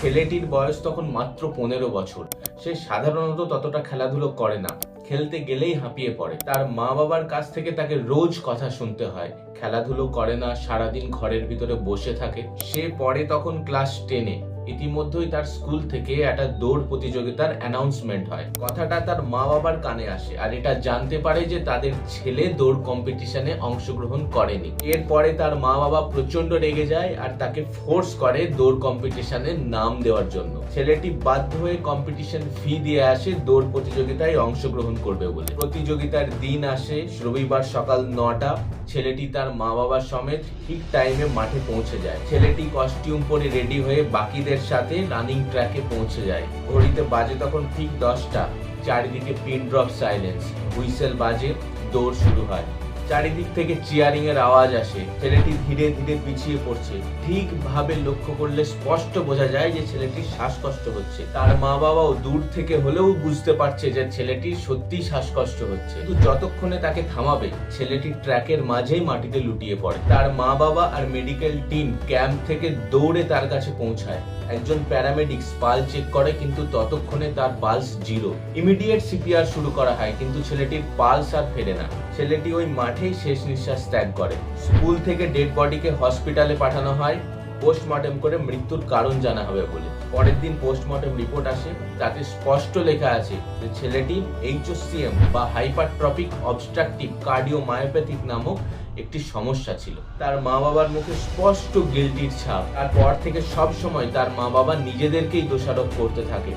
ছেলেটির বয়স তখন মাত্র পনেরো বছর। সে সাধারণত ততটা খেলাধুলো করে না। খেলতে গেলেই হাঁপিয়ে পড়ে। তার মা বাবার কাছ থেকে তাকে রোজ কথা শুনতে হয়। খেলাধুলো করে না, সারাদিন ঘরের ভিতরে বসে থাকে। সে পড়ে তখন ক্লাস টেনে। ইতিমধ্যেই তার স্কুল থেকে একটা দৌড় প্রতিযোগিতার অ্যানাউন্সমেন্ট হয়। কথাটা তার মা বাবার কানে আসে আর এটা জানতে পারে যে তাদের ছেলে দৌড় কম্পিটিশনে অংশগ্রহণ করেনি। এরপরে তার মা বাবা প্রচণ্ড রেগে যায় আর তাকে ফোর্স করে দৌড় কম্পিটিশনে নাম দেওয়ার জন্য। ছেলেটি বাধ্য হয়ে কম্পিটিশন ফি দিয়ে আসে, দৌড় প্রতিযোগিতায় অংশগ্রহণ করবে বলে। প্রতিযোগিতার দিন আসে, রবিবার সকাল নটা, ছেলেটি তার মা বাবার সমেত ঠিক টাইমে মাঠে পৌঁছে যায়। ছেলেটি কস্টিউম পরে রেডি হয়ে বাকিদের সাথে রানিং ট্র্যাকে পৌঁছে যায়। ঘড়িতে বাজে তখন ঠিক দশটা। চারিদিকে পিন ড্রপ সাইলেন্স হুইসেল বাজে, দৌড় শুরু হয়। চারিদিক থেকে চিয়ারিং এর আওয়াজ আসে। ছেলেটি ধীরে ধীরে পিছিয়ে পড়ছে। ঠিকভাবে লক্ষ্য করলে স্পষ্ট বোঝা যায় যে ছেলেটির শ্বাসকষ্ট হচ্ছে। তার মা বাবাও দূর থেকে হলেও বুঝতে পারছে যে ছেলেটির সত্যি শ্বাসকষ্ট হচ্ছে। কিন্তু যতক্ষণে তাকে থামাবে, ছেলেটি ট্র্যাকের মাঝেই মাটিতে লুটিয়ে পড়ে। তার মা বাবা আর মেডিকেল টিম ক্যাম্প থেকে দৌড়ে তার কাছে পৌঁছায়। একজন প্যারামেডিক্স পাল চেক করে, কিন্তু ততক্ষণে তার পালস জিরো ইমিডিয়েট সিপিআর শুরু করা হয়, কিন্তু ছেলেটির পালস আর ফেরে না। ছেলেটি ওই মাঠেই শেষ নিঃশ্বাস ত্যাগ করে। স্কুল থেকে ডেড বডিকে হসপিটালে পাঠানো হয়। পোস্টমর্টেম করে মৃত্যুর কারণ জানা হবে বলে। পরের দিন পোস্টমর্টেম রিপোর্ট আসে। তাতে স্পষ্ট লেখা আছে যে ছেলেটি এইচওসিএম বা হাইপারট্রপিক অবস্ট্রাকটিভ কার্ডিওমায়োপ্যাথিক নামক একটি সমস্যা ছিল। তার মা বাবার মুখে স্পষ্ট গিল্টির ছাপ। তারপর থেকে সব সময় তার মা বাবা নিজেদেরকেই দোষারোপ করতে থাকে,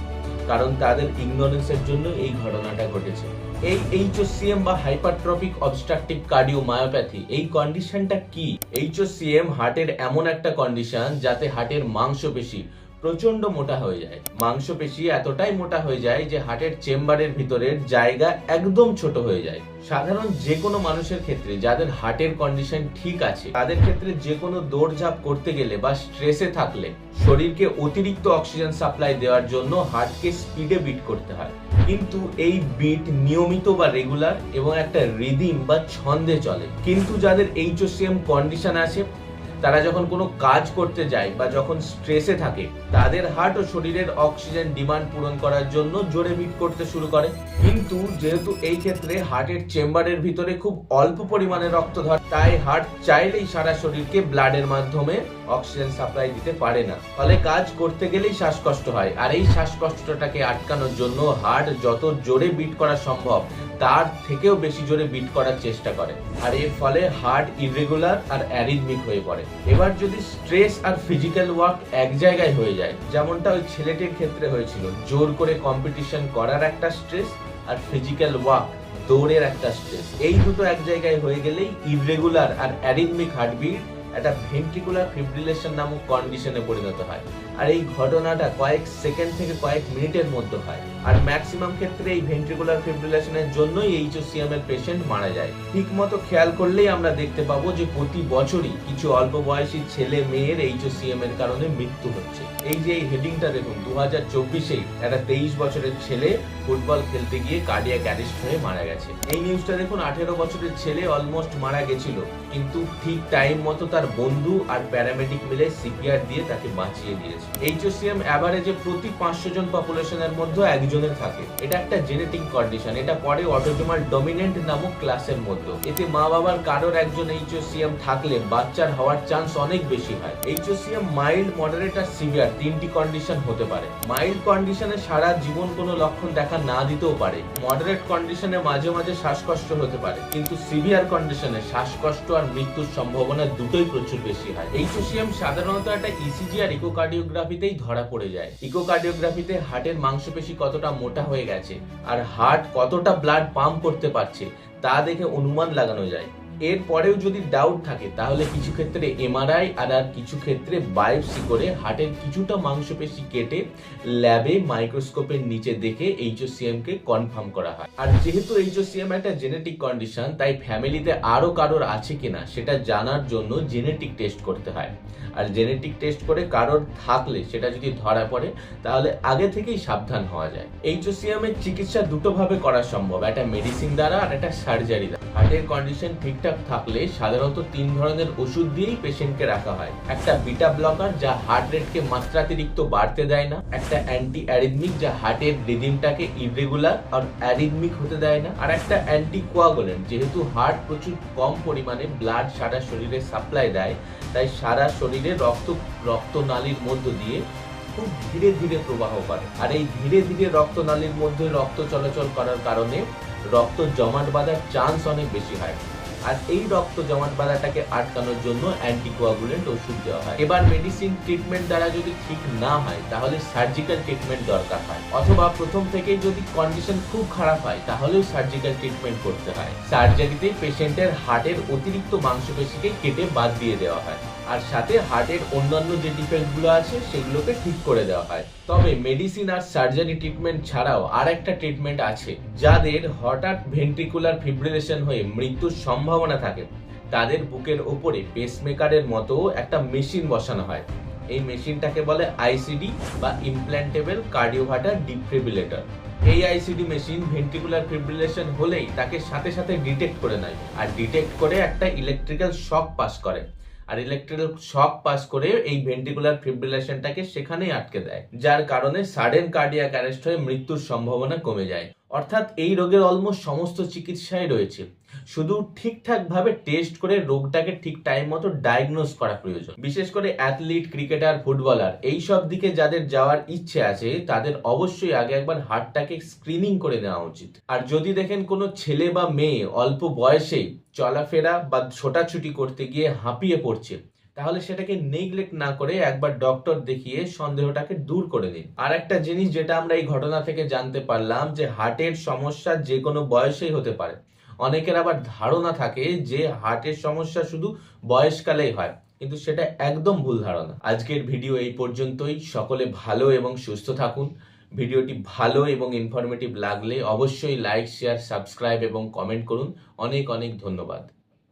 কারণ তাদের ইগনোরেন্সের জন্য এই ঘটনাটা ঘটেছে। এই এইচওসিএম বা হাইপারট্রপিক অবস্ট্রাকটিভ কার্ডিওমায়োপ্যাথি এই কন্ডিশনটা কি? এইচওসিএম হার্টের এমন একটা কন্ডিশন যাতে হার্টের মাংসপেশি প্রচণ্ড মোটা হয়ে যায়। মাংসপেশি এতটাই মোটা হয়ে যায় যে হার্টের চেম্বারের ভিতরের জায়গা একদম ছোট হয়ে যায়। সাধারণ যে কোনো মানুষের ক্ষেত্রে যাদের হার্টের কন্ডিশন ঠিক আছে, তাদের ক্ষেত্রে যে কোনো দৌড়ঝাঁপ করতে গেলে বা স্ট্রেসে থাকলে শরীরকে অতিরিক্ত অক্সিজেন সাপ্লাই দেওয়ার জন্য হার্টকে স্পিডে বিট করতে হয়। কিন্তু এই বিট নিয়মিত বা রেগুলার এবং একটা রিদিম বা ছন্দে চলে। কিন্তু যাদের এইচওসিএম কন্ডিশন আছে তারা যখন কোনো কাজ করতে যায় বা যখন স্ট্রেসে থাকে, তাদের হার্ট ও শরীরের অক্সিজেন ডিমান্ড পূরণ করার জন্য জোরে বিট করতে শুরু করে। কিন্তু যেহেতু এই ক্ষেত্রে হার্টের চেম্বারের ভিতরে খুব অল্প পরিমাণে রক্ত ধরে, তাই হার্ট চাইলেই সারা শরীরকে ব্লাডের মাধ্যমে অক্সিজেন সাপ্লাই দিতে পারে না। ফলে কাজ করতে গেলেই শ্বাসকষ্ট হয়। আর এই শ্বাসকষ্টটাকে আটকানোর জন্য হার্ট যত জোরে বিট করা সম্ভব, তার থেকেও বেশি জোরে বিট করার চেষ্টা করে। আর এর ফলে হার্ট ইরেগুলার আর অ্যারিথমিক হয়ে পড়ে। এবার যদি স্ট্রেস আর ফিজিক্যাল ওয়ার্ক এক জায়গায় হয়ে যায়, যেমনটা ওই ছেলেটির ক্ষেত্রে হয়েছিল, জোর করে কম্পিটিশন করার একটা স্ট্রেস আর ফিজিক্যাল ওয়ার্ক দৌড়ের একটা স্ট্রেস। এই দুটো এক জায়গায় হয়ে গেলেই ইরেগুলার আর অ্যারিথমিক হার্টবিট একটা ভেন্ট্রিকুলার ফিব্রিলেশন নামক কন্ডিশনে পরিণত হয়। আর এই ঘটনাটা কয়েক সেকেন্ড থেকে কয়েক মিনিটের মধ্যে হয়। আর ম্যাক্সিমাম ক্ষেত্রে এই ভেন্ট্রিকুলার ফিব্রিলেশনের জন্যই এইচওসিএম এর পেশেন্ট মারা যায়। ঠিক মতো খেয়াল করলেই আমরা দেখতে পাবো যে প্রতি বছরই কিছু অল্প বয়সী ছেলে মেয়ের এইচওসিএম এর কারণে মৃত্যু হচ্ছে। এই যে এই হেডিংটা দেখুন দু হাজার চব্বিশে একটা তেইশ বছরের ছেলে ফুটবল খেলতে গিয়ে কার্ডিয়াক অ্যারেস্ট হয়ে মারা গেছে। এই নিউজটা দেখুন, আঠেরো বছরের ছেলে অলমোস্ট মারা গেছিল। কিন্তু ঠিক টাইম মতো তার বন্ধু আর প্যারামেডিক মিলে সিপিআর দিয়ে তাকে বাঁচিয়ে দিয়েছে। এইচওসিএম অ্যাভারেজে প্রতি পাঁচশো জন পপুলেশনের মধ্যে একজনের থাকে। এটা একটা জেনেটিক কন্ডিশন এটা পরে অটোজোমাল ডমিনেন্ট নামক ক্লাসের মধ্যে। এতে মা বাবার কারোর একজন এইচওসিএম থাকলে বাচ্চার হওয়ার চান্স অনেক বেশি হয়। এইচওসিএম মাইল্ড মডারেট আর সিভিয়ার তিনটি কন্ডিশন হতে পারে। মাইল্ড কন্ডিশনে সারা জীবন কোনো লক্ষণ দেখা না দিতেও পারে। মডারেট কন্ডিশনে মাঝে মাঝে শ্বাসকষ্ট হতে পারে। কিন্তু সিভিয়ার কন্ডিশনে শ্বাসকষ্ট আর মৃত্যুর সম্ভাবনা দুটোই প্রচুর বেশি হয়। এইচওসিএম সাধারণত একটা ইসিজি আর ইকোকার্ডিওগ্রাফিতেই ধরা পড়ে যায়। ইকোকার্ডিওগ্রাফিতে হার্টের মাংসপেশি কতটা মোটা হয়ে গেছে আর হার্ট কতটা ব্লাড পাম্প করতে পারছে তা দেখে অনুমান লাগানো যায়। এর পরেও যদি ডাউট থাকে, তাহলে কিছু ক্ষেত্রে এমআরআই আর আর কিছু ক্ষেত্রে বায়োপসি করে হার্টের কিছুটা মাংসপেশি কেটে ল্যাবে মাইক্রোস্কোপের নিচে দেখে এইচওসিএম কে কনফার্ম করা হয়। আর যেহেতু এইচওসিএম একটা জেনেটিক কন্ডিশন তাই ফ্যামিলিতে আরও কারোর আছে কিনা সেটা জানার জন্য জেনেটিক টেস্ট করতে হয়। আর জেনেটিক টেস্ট করে কারোর থাকলে সেটা যদি ধরা পড়ে, তাহলে আগে থেকেই সাবধান হওয়া যায়। এইচওসিএম এর চিকিৎসা দুটো ভাবে করা সম্ভব, একটা মেডিসিন দ্বারা আর একটা সার্জারি দ্বারা। হার্টের কন্ডিশন ঠিকঠাক থাকলে সাধারণত তিন ধরনের ওষুধ দিয়েই পেশেন্টকে রাখা হয়। একটা বিটা ব্লকার যা হার্ট রেটকে মাত্রাতিরিক্ত বাড়তে দেয় না, একটা অ্যান্টি অ্যারিথমিক যা হার্টের রিদিমটাকে ইরেগুলার আর অ্যারিথমিক হতে দেয় না, আর একটা অ্যান্টি কোয়াগুলেন্ট যেহেতু হার্ট প্রচুর কম পরিমাণে ব্লাড সারা শরীরে সাপ্লাই দেয়, তাই সারা শরীরে রক্ত, রক্তনালীর মধ্য দিয়ে খুব ধীরে ধীরে প্রবাহ করে আর এই ধীরে ধীরে রক্তনালীর মধ্যে রক্ত চলাচল করার কারণে রক্ত জমাট বাঁধার চান্স অনেক বেশি হয়। আর এই রক্ত জমাট বাঁধাটাকে আটকানোর জন্য অ্যান্টিকোয়াগুলেন্ট ওষুধ দেওয়া হয়। এবার মেডিসিন ট্রিটমেন্ট দ্বারা যদি ঠিক না হয়, তাহলে সার্জিক্যাল ট্রিটমেন্ট দরকার হয়। অথবা প্রথম থেকেই যদি কন্ডিশন খুব খারাপ হয়, তাহলেও সার্জিক্যাল ট্রিটমেন্ট করতে হয়। সার্জারিতে পেশেন্টের হার্টের অতিরিক্ত মাংসপেশিকে কেটে বাদ দিয়ে দেওয়া হয়। আর সাথে হার্টের অন্যান্য যে ডিফেক্টগুলো আছে, সেগুলোকে ঠিক করে দেওয়া হয়। তবে মেডিসিন আর সার্জারি ট্রিটমেন্ট ছাড়াও আর একটা ট্রিটমেন্ট আছে, যাদের হঠাৎ ভেন্ট্রিকুলার ফিব্রিলেশন হয়ে মৃত্যুর সম্ভাবনা থাকে। তাদের বুকের ওপরে পেসমেকারের মতো একটা মেশিন বসানো হয়। এই মেশিনটাকে বলে আইসিডি বা ইমপ্ল্যান্টেবল কার্ডিওভাটার ডিফিব্রিলেটর এই আইসিডি মেশিন ভেন্ট্রিকুলার ফিব্রিলেশন হলেই তাকে সাথে সাথে ডিটেক্ট করে নেয়, আর ডিটেক্ট করে একটা ইলেকট্রিক্যাল শক পাস করে। আর ইলেকট্রিক্যাল শক পাস করে এই ভেন্টিকুলার ফিব্রিলেশনটাকে সেখানেই আটকে দেয়, যার কারণে সাডেন কার্ডিয়াক অ্যারেস্ট হয়ে মৃত্যুর সম্ভাবনা কমে যায়। অর্থাৎ এই রোগের অলমোস্ট সমস্ত চিকিৎসাই রয়েছে। শুধু ঠিকঠাক ভাবে টেস্ট করে রোগটাকে ঠিক টাইম মতো ডায়াগনোজ করা প্রয়োজন। বিশেষ করে অ্যাথলিট ক্রিকেটার ফুটবলার এই সব দিকে যাদের যাওয়ার ইচ্ছে আছে, তাদের অবশ্যই আগে একবার হার্টটাকে স্ক্রিনিং করে নেওয়া উচিত। আর যদি দেখেন কোনো ছেলে বা মেয়ে অল্প বয়সেই চলাফেরা বা ছোটাছুটি করতে গিয়ে হাঁপিয়ে পড়ছে তাহলে সেটাকে নেগলেক্ট না করে একবার ডক্টর দেখিয়ে সন্দেহটাকে দূর করে দিন। আর একটা জিনিস যেটা আমরা এই ঘটনা থেকে জানতে পারলাম যে হার্টের সমস্যা যে কোনো বয়সেই হতে পারে। অনেকের আবার ধারণা থাকে যে হার্টের সমস্যা শুধু বয়সকালেই হয়, কিন্তু সেটা একদম ভুল ধারণা। আজকের ভিডিও এই পর্যন্তই। সকলে ভালো এবং সুস্থ থাকুন। ভিডিওটি ভালো এবং ইনফরমেটিভ লাগলে অবশ্যই লাইক শেয়ার সাবস্ক্রাইব এবং কমেন্ট করুন। অনেক অনেক ধন্যবাদ।